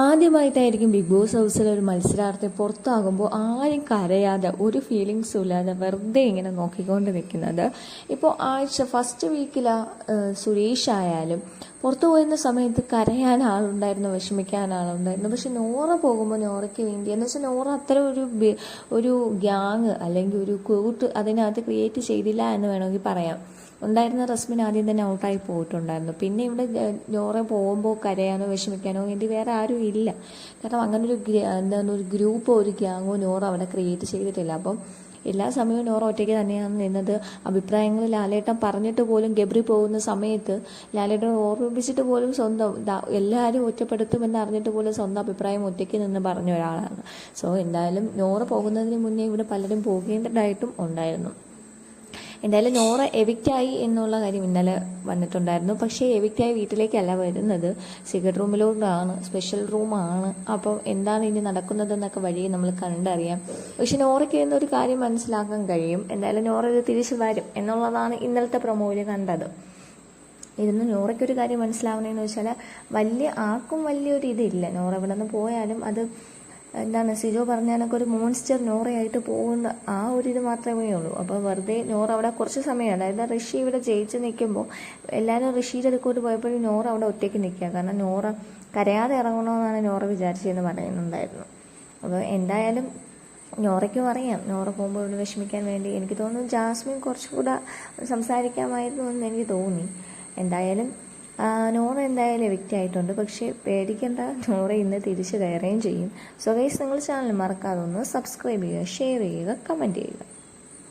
ആദ്യമായിട്ടായിരിക്കും big boss ഹൗസിൽ ഒരു മത്സരാർത്ഥി പുറത്താകുമ്പോൾ ആരും കരയാതെ ഒരു ഫീലിങ്സും ഇല്ലാതെ വെറുതെ ഇങ്ങനെ നോക്കിക്കൊണ്ട് നിൽക്കുന്നത്. ഇപ്പോൾ ആഴ്ച ഫസ്റ്റ് വീക്കിലാ സുരേഷ് ആയാലും പുറത്തു പോയിരുന്ന സമയത്ത് കരയാൻ ആളുണ്ടായിരുന്നു വിഷമിക്കാൻ ആളുണ്ടായിരുന്നു. പക്ഷെ നോറ പോകുമ്പോൾ നോറയ്ക്ക് വേണ്ടി എന്ന് വെച്ചാൽ നോറ അത്ര ഒരു ഒരു ഗ്യാങ് അല്ലെങ്കിൽ ഒരു കൂട്ട് അതിനകത്ത് ക്രിയേറ്റ് ചെയ്തില്ല എന്ന് വേണമെങ്കിൽ പറയാം. ഉണ്ടായിരുന്ന റസ്മിൻ ആദ്യം തന്നെ ഔട്ടായി പോയിട്ടുണ്ടായിരുന്നു. പിന്നെ ഇവിടെ നോറ പോകുമ്പോൾ കരയാനോ വിഷമിക്കാനോ വേണ്ടി വേറെ ആരും ഇല്ല. കാരണം അങ്ങനെ ഒരു എന്താണ് ഒരു ഗ്രൂപ്പോ ഒരു ഗ്യാങ്ങോ നോറ അവിടെ ക്രിയേറ്റ് ചെയ്തിട്ടില്ല. അപ്പം എല്ലാ സമയവും നോറ ഒറ്റയ്ക്ക് തന്നെയാണ് നിന്നത്. അഭിപ്രായങ്ങൾ ലാലേട്ടൻ പറഞ്ഞിട്ട് പോലും ഗബ്രി പോകുന്ന സമയത്ത് ലാലേട്ടൻ ഓർമ്മിപ്പിച്ചിട്ട് പോലും സ്വന്തം എല്ലാവരും ഒറ്റപ്പെടുത്തുമെന്ന് അറിഞ്ഞിട്ട് പോലും സ്വന്തം അഭിപ്രായം ഒറ്റയ്ക്ക് നിന്ന് പറഞ്ഞ ഒരാളാണ്. സോ എന്തായാലും നോറ പോകുന്നതിന് മുന്നേ ഇവിടെ പലരും പോകേണ്ടതായിട്ടും ഉണ്ടായിരുന്നു. എന്തായാലും നോറ എവിക്റ്റായി എന്നുള്ള കാര്യം ഇന്നലെ വന്നിട്ടുണ്ടായിരുന്നു. പക്ഷേ എവിക്റ്റായി വീട്ടിലേക്കല്ല വരുന്നത്. സിഗരറ്റ് റൂമിലോട്ടാണ് സ്പെഷ്യൽ റൂമാണ് അപ്പം എന്താണ് ഇനി നടക്കുന്നതെന്നൊക്കെ വഴി നമ്മൾ കണ്ടറിയാം. പക്ഷെ നോറയ്ക്ക് എന്നൊരു കാര്യം മനസ്സിലാക്കാൻ കഴിയും. എന്തായാലും നോറ ഇത് തിരിച്ചു വരും എന്നുള്ളതാണ് ഇന്നലത്തെ പ്രൊമോയിൽ കണ്ടത്. ഇരുന്ന് നോറയ്ക്കൊരു കാര്യം മനസ്സിലാവണമെന്ന് വെച്ചാൽ വലിയ ആർക്കും വലിയൊരു ഇതില്ല നോറ ഇവിടെ നിന്ന് പോയാലും അത് എന്താണ് സിജോ പറഞ്ഞ കണക്ക് ഒരു മോൺസ്റ്റർ നോറയായിട്ട് പോകുന്ന ആ ഒരു ഇത് മാത്രമേ ഉള്ളൂ. അപ്പോൾ വെറുതെ നോറ അവിടെ കുറച്ച് സമയം അതായത് ഋഷി ഇവിടെ ജയിച്ച് നിൽക്കുമ്പോൾ എല്ലാവരും ഋഷിയുടെ അടുക്കോട്ട് പോയപ്പോഴും നോറ അവിടെ ഒറ്റയ്ക്ക് നിൽക്കുക. കാരണം നോറ കരയാതെ ഇറങ്ങണമെന്നാണ് നോറ വിചാരിച്ചതെന്ന് പറയുന്നുണ്ടായിരുന്നു. അപ്പോൾ എന്തായാലും നോറയ്ക്കും അറിയാം. നോറ പോകുമ്പോൾ ഇവിടെ വിഷമിക്കാൻ വേണ്ടി എനിക്ക് തോന്നുന്നു ജാസ്മിൻ കുറച്ചുകൂടെ സംസാരിക്കാമായിരുന്നു എന്ന് എനിക്ക് തോന്നി. എന്തായാലും നോറ എന്തായാലും എവിക്റ്റ് ആയിട്ടുണ്ട് പക്ഷേ പേടിക്കേണ്ട. നോറ ഇന്ന് തിരിച്ചു കയറുകയും ചെയ്യും. സോ ഗൈസ് നിങ്ങൾ ചാനൽ മറക്കാതെ ഒന്ന് സബ്സ്ക്രൈബ് ചെയ്യുക ഷെയർ ചെയ്യുക കമന്റ് ചെയ്യുക.